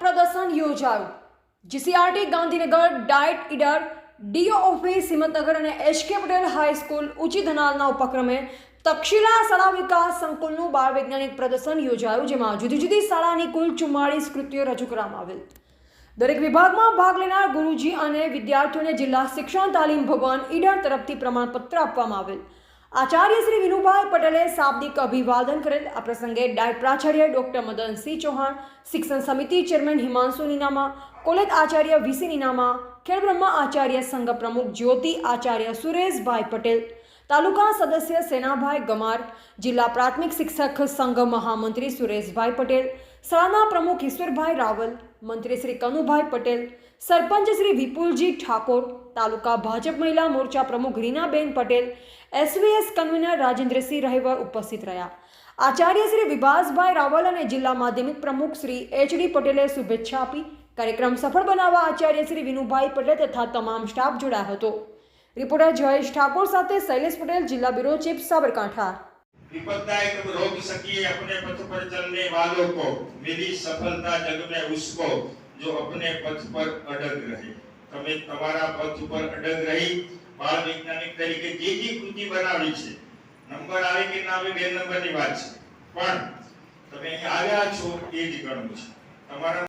પ્રદર્શન યોજાયું GCRT Gandhinagar, DIET Idar, DO office, Himmatnagar અને એચકે પટેલ હાઈસ્કૂલ ઉચી ધનાલના ઉપક્રમે તક્ષિલા શાળા વિકાસ સંકુલનું બાળ વૈજ્ઞાનિક પ્રદર્શન યોજાયું, જેમાં જુદી જુદી શાળાની કુલ ચુમ્માળીસ કૃતિઓ રજૂ કરવામાં આવેલ. દરેક વિભાગમાં ભાગ લેનાર ગુરુજી અને વિદ્યાર્થીઓને જિલ્લા શિક્ષણ તાલીમ ભવન ઈડર તરફથી પ્રમાણપત્ર આપવામાં આવેલ. આચાર્ય શ્રી વિનુભાઈ પટેલે શાબ્દિક અભિવાદન કરેલ. આ પ્રસંગે ડાયટ પ્રાચાર્ય ડોક્ટર મદનસિંહ ચૌહાણ, શિક્ષણ સમિતિ ચેરમેન હિમાંશુ નીનામા, કોલેજ આચાર્ય વીસી નીનામા ખેડબ્રહ્મા આચાર્ય સંઘ પ્રમુખ જ્યોતિ આચાર્ય સુરેશભાઈ પટેલ તાલુકા સદસ્ય સેનાભાઈ ગમાર, જિલ્લા પ્રાથમિક શિક્ષક સંઘ મહામંત્રી સુરેશભાઈ પટેલ, શાળાના પ્રમુખ ઈશ્વરભાઈ રાવલ, મંત્રી શ્રી કનુભાઈ પટેલ, સરપંચ શ્રી વિપુલજી ઠાકોર, તાલુકા ભાજપ મહિલા મોરચા પ્રમુખ રીનાબેન પટેલ, એસવીએસ કન્વીનર રાજેન્દ્રસિંહ રહેવર ઉપસ્થિત રહ્યા. આચાર્ય શ્રી વિભાસભાઈ રાવલ અને જિલ્લા માધ્યમિક પ્રમુખ શ્રી એચડી પટેલે શુભેચ્છા આપી. કાર્યક્રમ સફળ બનાવવા આચાર્ય શ્રી વિનુભાઈ પટેલ તથા તમામ સ્ટાફ જોડાયો હતો. રિપોર્ટર જયેશ ઠાકોર સાથે શૈલેષ પટેલ જિલ્લા બ્યુરો ચીફ સાબરકાંઠા विपत्ताएं कब रोक सकिए अपने पथ पर चलने वालों को मिली सफलता जग में उसको जो अपने पथ पर अडग रहे તમે તમારા પથ ઉપર અડગ રહી બાળ વૈજ્ઞાનિક તરીકે જે જે કૃતિ બનાવી છે નંબર આવે કે ના આવે બે નંબરની વાત છે પણ તમે અહીં આવ્યા છો એ જ ગણવું છે તમારા